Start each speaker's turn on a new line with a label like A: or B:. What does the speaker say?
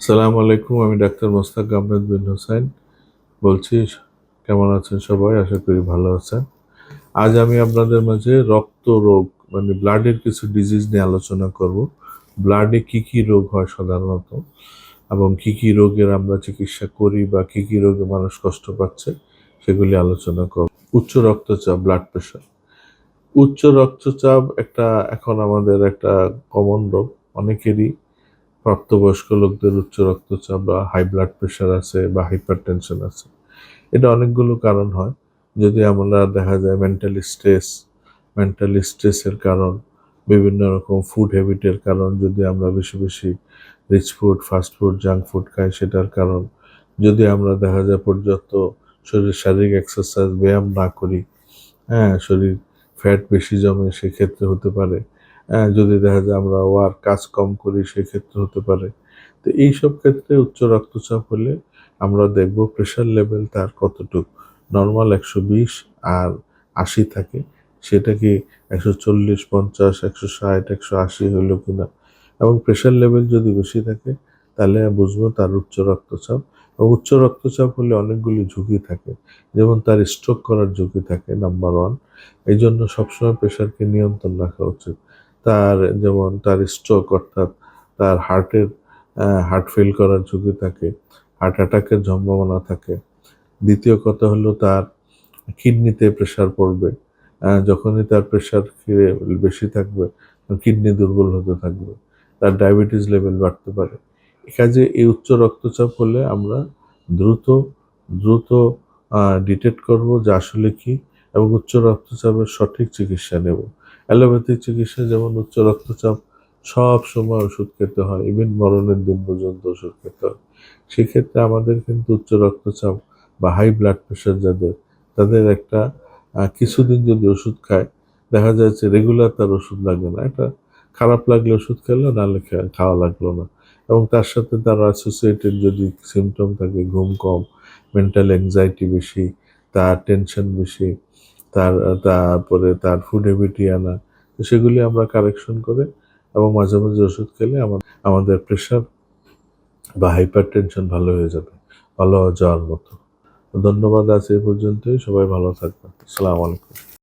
A: সালাম আলাইকুম, আমি ডাক্তার মোস্তাক আহমেদ বিন হোসেন বলছি, কেমন আছেন সবাই? আশা করি ভালো আছেন। আজ আমি আপনাদের মাঝে রক্ত রোগ মানে ব্লাডের কিছু ডিজিজ নিয়ে আলোচনা করব। ব্লাডে কি কি রোগ হয় সাধারণত, এবং কি কি রোগের আমরা চিকিৎসা করি বা কি কি রোগে মানুষ কষ্ট পাচ্ছে, সেগুলি আলোচনা করব। উচ্চ রক্তচাপ ব্লাড প্রেশার উচ্চ রক্তচাপ একটা এখন আমাদের একটা কমন রোগ, অনেকেরই প্রাপ্তবয়স্ক লোকদের উচ্চ রক্তচাপ বা হাই ব্লাড প্রেশার আছে বা হাইপার টেনশন আছে। এটা অনেকগুলো কারণ হয়। যদি আমরা দেখা যায় মেন্টালি স্ট্রেস মেন্টালি স্ট্রেসের কারণ, বিভিন্ন রকম ফুড হ্যাবিটের কারণ, যদি আমরা বেশি বেশি rich food fast food junk food খাই, সেটার কারণ। যদি আমরা দেখা যায় পর্যাপ্ত শরীর শারীরিক এক্সারসাইজ ব্যায়াম না করি হ্যাঁ শরীর ফ্যাট বেশি জমে, সেক্ষেত্রে হতে পারে। যদি দেখা যায় আমরা ওয়ার কাজ কম করি, সেক্ষেত্রে হতে পারে। তো এইসব ক্ষেত্রে উচ্চ রক্তচাপ হলে আমরা দেখব প্রেশার লেভেল তার কতটুকু। নর্মাল একশো বিশ আর আশি থাকে, সেটা কি একশো চল্লিশ, পঞ্চাশ, একশো ষাট, একশো আশি হলো কিনা? এবং প্রেশার লেভেল যদি বেশি থাকে, তাহলে বুঝব তার উচ্চ রক্তচাপ। এবং উচ্চ রক্তচাপ হলে অনেকগুলি ঝুঁকি থাকে, যেমন তার স্ট্রোক করার ঝুঁকি থাকে নাম্বার ওয়ান এই জন্য সবসময় প্রেশারকে নিয়ন্ত্রণ রাখা উচিত। তার যেমন তার স্ট্রোক অর্থাৎ তার হার্টের হার্ট ফেল করার ঝুঁকি থাকে হার্ট অ্যাটাকের সম্ভাবনা থাকে। দ্বিতীয় কথা হলো তার কিডনিতে প্রেশার পড়বে। যখনই তার প্রেশার বেশি থাকবে কিডনি দুর্বল হতে থাকবে, তার ডায়াবেটিস লেভেল বাড়তে পারে। কাজে এই উচ্চ রক্তচাপ হলে আমরা দ্রুত দ্রুত ডিটেক্ট করব যে আসলে কি এবং উচ্চ রক্তচাপের সঠিক চিকিৎসা নেব। অ্যালোপ্যাথিক চিকিৎসা যেমন উচ্চ রক্তচাপ, সব সময় ওষুধ খেতে হয়। ইভেন মরণের দিন পর্যন্ত ওষুধ খেতে হয়। সেক্ষেত্রে আমাদের কিন্তু উচ্চ রক্তচাপ বা হাই ব্লাড প্রেশার যাদের, তাদের একটা কিছুদিন যদি ওষুধ খায়, দেখা যাচ্ছে রেগুলার তার ওষুধ লাগে না। এটা খারাপ লাগলে ওষুধ খেলো নাহলে খাওয়া লাগল না। এবং তার সাথে তার অ্যাসোসিয়েটেড যদি সিমটম থাকে, ঘুম কম মেন্টাল অ্যাংজাইটি বেশি, তার টেনশন বেশি তার, তারপরে তার ফুড এবিটি আনা। তো সেগুলি আমরা কারেকশন করে এবং মাঝে মাঝে ওষুধ খেলে আমা- আমাদের প্রেশার বা হাইপার টেনশন ভালো হয়ে যাবে। ভালো যাওয়ার মতো। ধন্যবাদ আছে এই পর্যন্তই। সবাই ভালো থাকবেন। আসসালামু আলাইকুম।